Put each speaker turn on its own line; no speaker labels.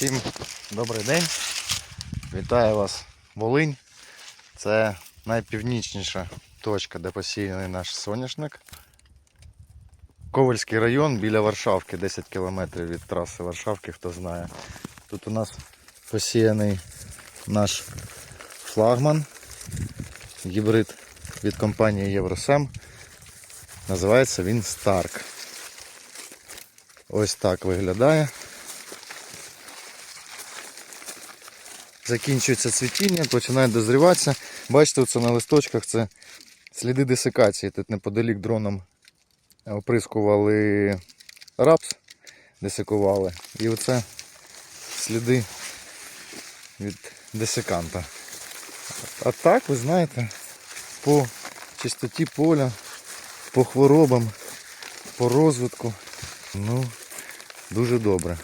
Всім добрий день. Вітаю вас, Волинь. Це найпівнічніша точка, де посіяний наш соняшник. Ковальський район біля Варшавки, 10 кілометрів від траси Варшавки, хто знає. Тут у нас посіяний наш флагман, гібрид від компанії Євросем. Називається він Старк. Ось так виглядає. Закінчується цвітіння, починає дозріватися. Бачите, оце на листочках це сліди десикації. Тут неподалік дроном оприскували рапс, десикували. І оце сліди від десиканта. А так, ви знаєте, по чистоті поля, по хворобам, по розвитку, ну, дуже добре.